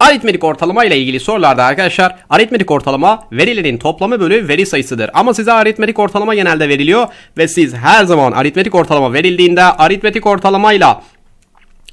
Aritmetik ortalama ile ilgili sorularda arkadaşlar aritmetik ortalama verilerin toplamı bölü veri sayısıdır. Ama size aritmetik ortalama genelde veriliyor ve siz her zaman aritmetik ortalama verildiğinde aritmetik ortalamayla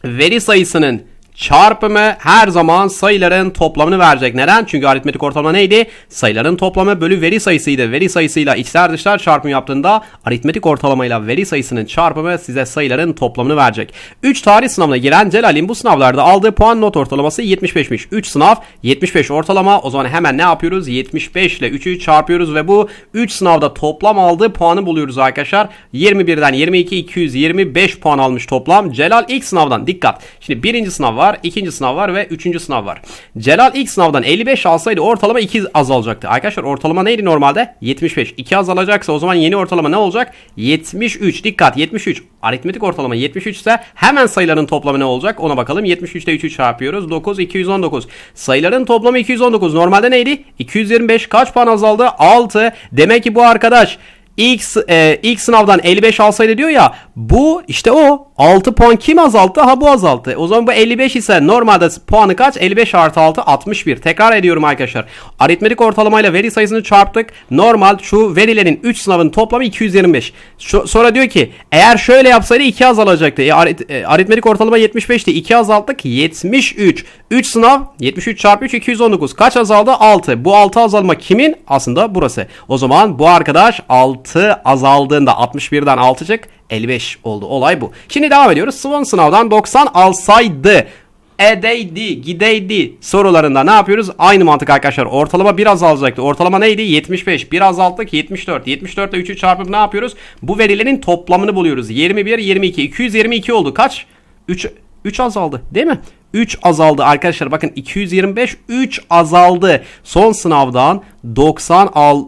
veri sayısının çarpımı her zaman sayıların toplamını verecek. Neden? Çünkü aritmetik ortalama neydi? Sayıların toplamı bölü veri sayısıydı. Veri sayısıyla içler dışlar çarpım yaptığında aritmetik ortalamayla veri sayısının çarpımı size sayıların toplamını verecek. 3 tarih sınavına giren Celal'in bu sınavlarda aldığı puan not ortalaması 75'miş. 3 sınav 75 ortalama. O zaman hemen ne yapıyoruz? 75 ile 3'ü çarpıyoruz ve bu 3 sınavda toplam aldığı puanı buluyoruz arkadaşlar. 21'den 22 225 puan almış toplam. Celal ilk sınavdan dikkat. Şimdi birinci sınav var, ikinci sınav var ve üçüncü sınav var. Celal ilk sınavdan 55 alsaydı ortalama 2 azalacaktı. Arkadaşlar ortalama neydi normalde? 75. 2 azalacaksa o zaman yeni ortalama ne olacak? 73. Dikkat 73. Aritmetik ortalama 73 ise hemen sayıların toplamı ne olacak? Ona bakalım. 73'te 3'ü çarpıyoruz. 9 219. Sayıların toplamı 219. Normalde neydi? 225 kaç puan azaldı? 6. Demek ki bu arkadaş ilk e, ilk sınavdan 55 alsaydı diyor ya bu işte o 6 puan kim azalttı? Ha bu azalttı. O zaman bu 55 ise normalde puanı kaç? 55 artı 6 61. Tekrar ediyorum arkadaşlar. Aritmetik ortalamayla veri sayısını çarptık. Normal şu verilerin 3 sınavın toplamı 225. Şu, sonra diyor ki eğer şöyle yapsaydı 2 azalacaktı. E, arit, e, aritmetik ortalama 75'ti. 2 azalttık 73. 3 sınav 73 çarpı 3 219. Kaç azaldı? 6. Bu 6 azalma kimin? Aslında burası. O zaman bu arkadaş 6 azaldığında 61'den 6 çık 55 oldu. Olay bu. Şimdi devam ediyoruz. Son sınavdan 90 alsaydı edeydi, gideydi sorularında ne yapıyoruz? Aynı mantık arkadaşlar. Ortalama biraz azalacaktı. Ortalama neydi? 75. Bir azalttık 74. 74 ile 3'ü çarpıp ne yapıyoruz? Bu verilerin toplamını buluyoruz. 21, 22. 222 oldu. Kaç? 3 3 azaldı değil mi? 3 azaldı arkadaşlar bakın 225 3 azaldı. Son sınavdan 90 al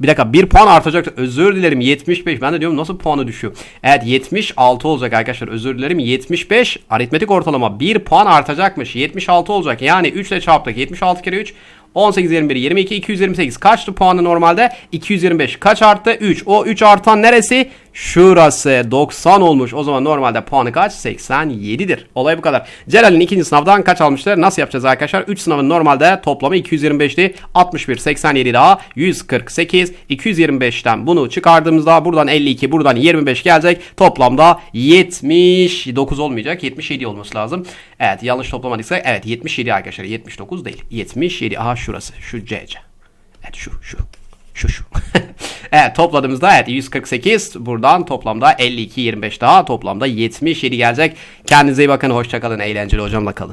bir dakika 1 puan artacak. Özür dilerim 75. Ben de diyorum nasıl puanı düşüyor. Evet 76 olacak arkadaşlar. Özür dilerim 75 aritmetik ortalama 1 puan artacakmış. 76 olacak. Yani 3 ile çarptık. 76 kere 3 18, 21, 22, 228. Kaçtı puanı normalde? 225. Kaç arttı? 3. O 3 artan neresi? Şurası 90 olmuş. O zaman normalde puanı kaç? 87'dir. Olay bu kadar. Celal'in ikinci sınavdan kaç almışlar? Nasıl yapacağız arkadaşlar? 3 sınavın normalde toplamı 225'ti. 61, 87 daha 148. 225'ten bunu çıkardığımızda buradan 52, buradan 25 gelecek. Toplamda 79 olmayacak. 77 olması lazım. Evet yanlış toplamadıysak evet 77 arkadaşlar. 79 değil. 77. Aha şurası. Şu CC. Evet şu şu. Şu şu. evet topladığımızda evet 148 buradan toplamda 52 25 daha toplamda 77 gelecek. Kendinize iyi bakın hoşçakalın eğlenceli hocamla kalın.